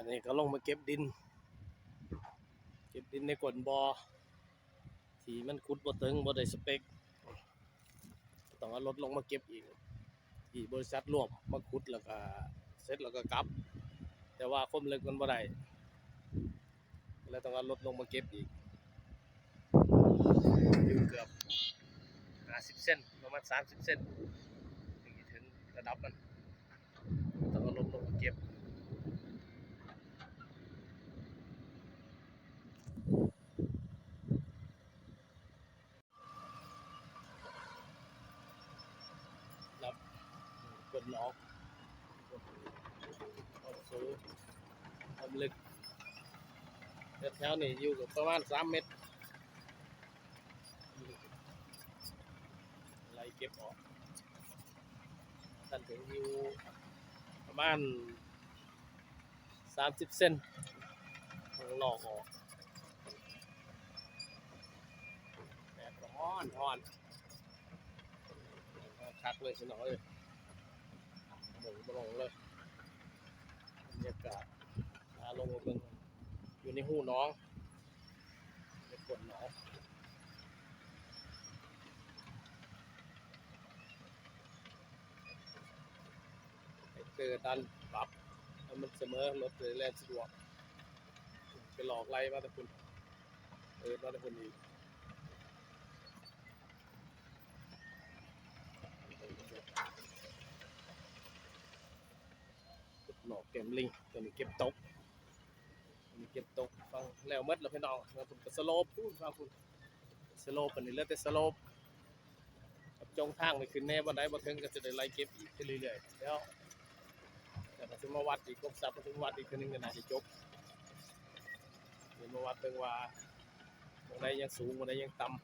อันนี้ก็ลงมาเก็บดิน เก็บดินในกวนบอ่อที่มันขุดบ่ถึงบ่ได้สเปคต้องเอารถลงมาเก็บอีกที่บริษัทรวมมาขุดแล้วก็เสร็จแล้วก็กลับ แต่ว่าคมเลึกมันบ่ได้ก็เลยต้องเอารถลงมาเก็บอีกอยู่เกือบ50เซนประมาณ30เซนถึงจะถึงระดับมันต้องเอารถลงมาเก็บ รับ กดล็อกความสูงความลึกแถวๆนี้อยู่กับประมาณสามเมตรไล่เก็บออกท่านถึงอยู่ประมาณสามสิบเซนหลอกออกแดดร้อนร้อนคักเลยพี่น้อเลย หมุนมาลงเลยบรรยากาศอาลงมาเบิ่งอยู่ในหูน้องในขวดน้องเกิดดันปรับให้มันเสมอรถเลยแล่นสะดวกไปหลอกไล่มาแต่คุณเออมาแต่คุณอีก ต็มลิงตัวนี้เก็บตกตัวนี้เก็บตกฟังแล้วหมดแล้วพี่น้องแล้วผมก็สโลปพูดฟังคุณสโลปอันนี้เลือแต่สโลปจงทางไปขึ้นแน่บ่ได้บ่ถึงก็จะได้ไล่เก็บอีกเรื่อยๆแล้วแต่ถึงมาวัดอีกกบซับถึงวัดอีกทีนึงก็น่าจะจบเดี๋ยวมาวัดเบิ่งว่าบ่ไดยังสูงบ่ไดยังต่ำ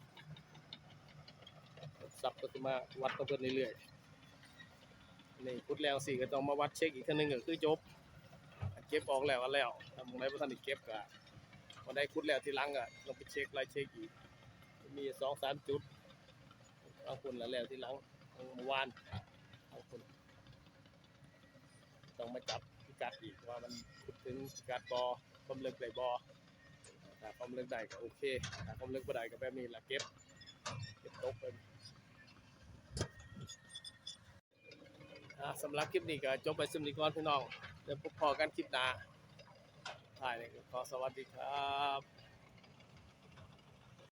กบซับก็คือมาวัดกับเพิ่นเรื่อยๆนี่พุดแล้วสิก็ต้องมาวัดเช็คอีกทีหนึงก็คือจบ เก็บออกแล้วก็แล้วถ้ามึงได้บ่ทันได้เก็บก็บ่ได้คุดแล้วทีหลังก็ลองไปเช็คไล่เช็คอีก มีสองสามจุดเอาคนละแล้วทีหลังเมื่อวานเอาคนต้องมาจับพิกัดอีกว่ามันขุดถึงพิกัดบอความลึกได้บอถ้าความลึกได้ก็โอเคถ้าความลึกบ่ได้ก็แบบนี้ละเก็บเก็บตกไปสำหรับคลิปนี้ก็จบไปสำหรับก่อนพี่น้อง เดี๋ยวพบพอกันคลิปหน้าถ่ายเลยขอสวัสดีครับ